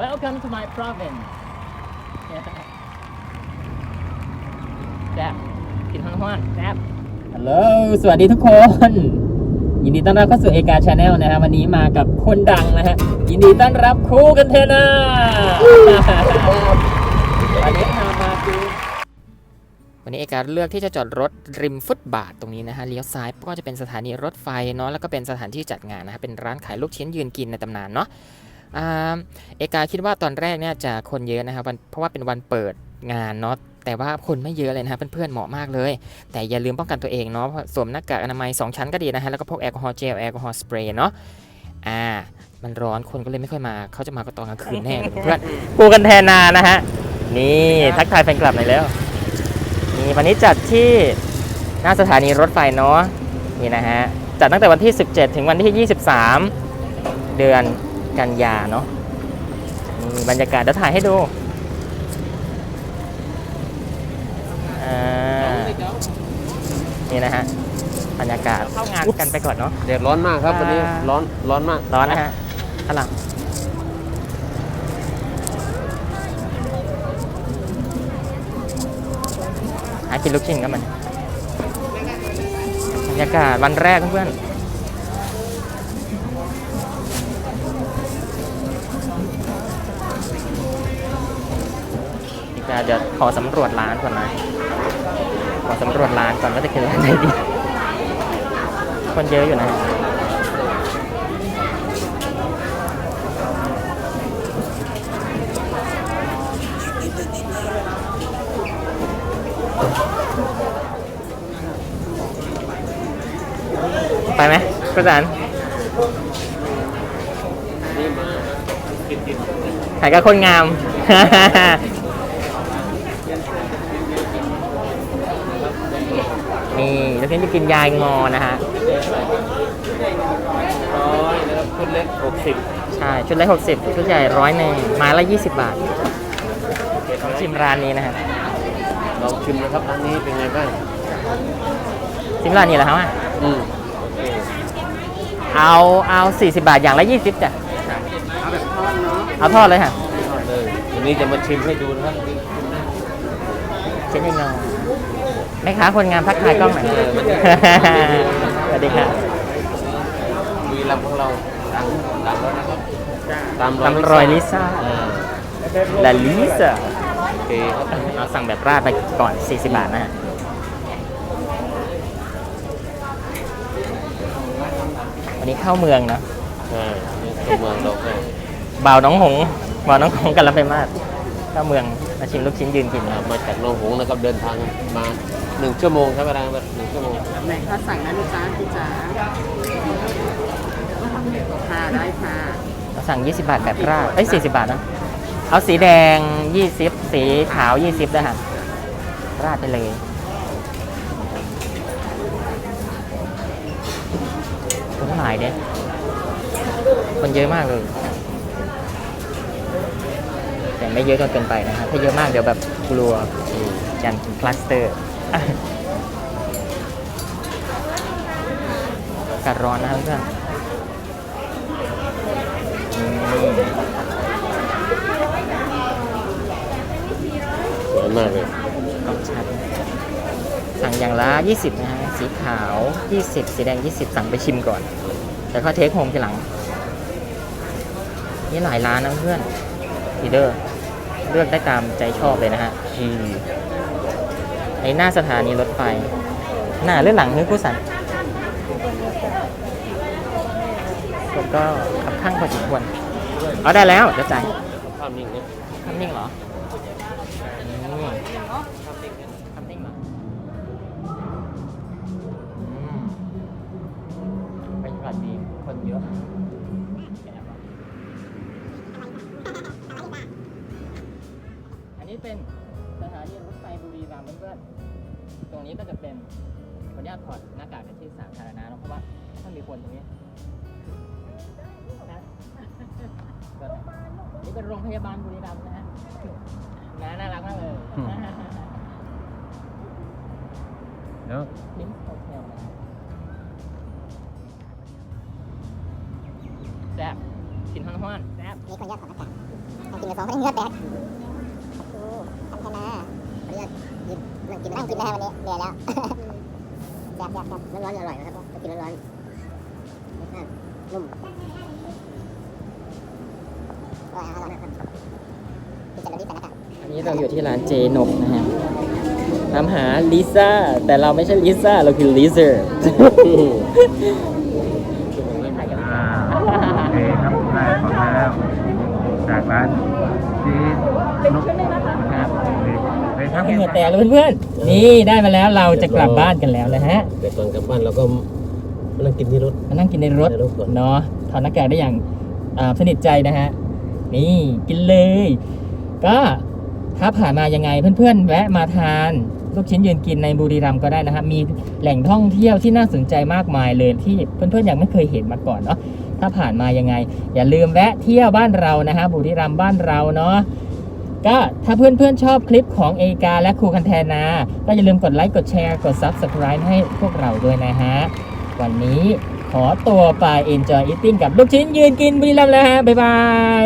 Welcome to my province แซ่บกินฮ้อนๆแซ่บฮัลโหลสวัสดีทุกคน ยินดีต้อนรับเข้าสู่เอกาชาแนลนะฮะ วันนี้มากับคนดังนะฮะ ยินดีต้อนรับครูกันเทนาวันนี้พามาคือวันนี้เอกาเลือกที่จะจอดรถริมฟุตบาทตรงนี้นะฮะเลี้ยวซ้ายก็จะเป็นสถานีรถไฟเนาะแล้วก็เป็นสถานที่จัดงานนะฮะเป็นร้านขายลูกชิ้นยืนกินในตำนานเนาะอ่า เอกาคิดว่าตอนแรกเนี่ยจะคนเยอะนะครับวันเพราะว่าเป็นวันเปิดงานเนาะแต่ว่าคนไม่เยอะเลยนะฮะเพื่อนๆเหมาะมากเลย แต่อย่าลืมป้องกันตัวเองเนาะสวมหน้ากากอนามัย 2 ชั้นก็ดีนะฮะแล้วก็พกแอลกอฮอล์เจลแอลกอฮอล์สเปรย์เนาะอ่า มันร้อนคนก็เลยไม่ค่อยมา เขาจะมาก็ตอนกลางคืนแน่เลยเพื่อนกูกันแทนนานะฮะ นี่ทักทายแฟนคลับหน่อยแล้ว นี่วันนี้จัดที่หน้าสถานีรถไฟเนาะนี่นะฮะ จัดตั้งแต่วันที่ 17 ถึงวันที่ 23 เดือน กันยาเนาะนี่บรรยากาศเดี๋ยวถ่ายให้ดูอ่านี่นะฮะบรรยากาศเข้างานกันไปก่อนเนาะแดดร้อนมากครับวันนี้อ่าร้อนร้อนมากร้อนนะฮะข้างหลังหากินลูกชิ้นกันมันบรรยากาศวันแรกเพื่อนๆ นี่ก็เดี๋ยวขอสำรวจร้านก่อนนะ ขอสำรวจร้านก่อนว่าจะกินร้านไหนดี คนเยอะอยู่นะไปไหมกุศลถ่ายกับคนงาม นี่แล้วที่จะกินยายงอนะฮะร้อยนะครับชุดเล็กหกสิบใช่ ชุดเล็ก60ชุดใหญ่ร้อยหนึ่งไม้ละ20บาทลองชิมร้านนี้นะฮะลองชิมนะครับร้านนี้เป็นไงบ้างชิมร้านนี้เหรอครับอืมเอาเอา40บาทอย่างละ20จ้ะเอาแบบทอดเนาะเอาทอดเลยค่ะทอดเลยวันนี้จะมาชิมให้ดูนะครับเช่นยังไง แม่ค้าคนงามทักทายกล้องหน่อย สวัสดีค่ะวีลำของเราตามตามรอยนะครับตามตามรอยลิซ่าอ่าลาลิซ่าโอเคครับเราสั่งแบบราดไปก่อน 40 บาทนะฮะวันนี้เข้าเมืองเนอะใช่นี่ตัวเมืองเราก็บ่าวน้องหงส์บ่าวน้องหงส์กันแล้วไปมาก เข้าเมืองมาชิมลูกชิ้นยืนกินอ่ามาจากหนองหงส์นะครับเดินทางมาหนึ่งชั่วโมงใช้เวลาแบบหนึ่งชั่วโมงไหนคะสั่งนะลูกจ้าพี่จ๋าค่ะได้ค่ะเราสั่ง 20 บาทแบบราดเอ้ย40 บาทนะ เอาสีแดง 20 สีขาว 20ด้วยฮะราดไปเลยคนหลายเนี่ยคนเยอะมากเลยแต่ ไม่เยอะจนเกินไปนะครับถ้าเยอะมากเดี๋ยวแบบกลัวยันคลัสเตอร์อากาศร้อนนะครับเพื่อนอืมสวยมากเลยกล่องชัดสั่งอย่างละ 20 นะฮะ สีขาว 20 สีแดง 20 สั่งไปชิมก่อนแล้วก็เทคโฮมทีหลัง นี่หลายร้านนะเพื่อนพีเดอร์ เลือกได้ตามใจชอบเลยนะฮะอืมในหน้าสถานีรถไฟ หน้าหรือหลังนึกผู้สันผมก็ขับข้างพอสมควรเอาได้แล้วจะจ่ายภาพนิ่งนะทำนิ่งเหรออื เป็นสถานีรถไฟบุรีรัมย์เพื่อนๆตรงนี้ก็จะเป็นขออนุญาตถอดหน้ากากในที่สาธารณะเนอะเพราะว่าถ้ามีคนตรงนี้นะนี่เป็นโรงพยาบาลบุรีรัมย์นะฮะนะน่ารักมากเลยแล้วลิงก์โฮเทลนะแซ่บกินฮ้อนๆแซ่บมีคนเยอะขอหน้ากากกินกับสองคนนี้เหงือแตกโอ้อันธนาขออนุญาตยืนนั่ง กินนั่งกินนะฮะวันนี้เหนื่อยแล้วแซ่บแซ่บแซ่บร้อนๆอร่อยนะครับกินร้อนๆรสชาตินุ่มอร่อยอร่อยนะครับกินจัดรีบกันนะครับอันนี้เราอยู่ที่ร้านเจนกนะฮะตามหาลิซ่าแต่เราไม่ใช่ลิซ่าเราคือลิเซอร์อ่าโอเคครับได้ของมาแล้วจากร้านจีนก นะครับเป็นครับเหงื่อแตกเลยเพื่อนๆนี่ได้มาแล้วเราจะกลับบ้านกันแล้วนะฮะแต่ก่อนกลับบ้านเราก็มานั่งกินที่รถมานั่งกินในรถในรถก่อนเนาะถอดหน้ากากได้อย่างอ่าสนิทใจนะฮะนี่กินเลย ก็ถ้าผ่านมายังไงเพื่อนๆ แวะมาทานลูกชิ้นยืนกินในบุรีรัมย์ก็ได้นะฮะมีแหล่งท่องเที่ยวที่น่าสนใจมากมายเลยที่เพื่อนๆยังไม่เคยเห็นมาก่อนเนาะถ้าผ่านมายังไง อย่าลืมแวะเที่ยวบ้านเรานะฮะบุรีรัมย์บ้านเราเนาะ ก็ถ้าเพื่อนๆชอบคลิปของเอกาและครูคันแทนา ก็อย่าลืมกดไลค์กดแชร์กด Subscribe ให้พวกเราด้วยนะฮะ วันนี้ขอตัวไป enjoy eating กับลูกชิ้นยืนกินบุรีรัมย์แล้วฮะ บ๊ายบาย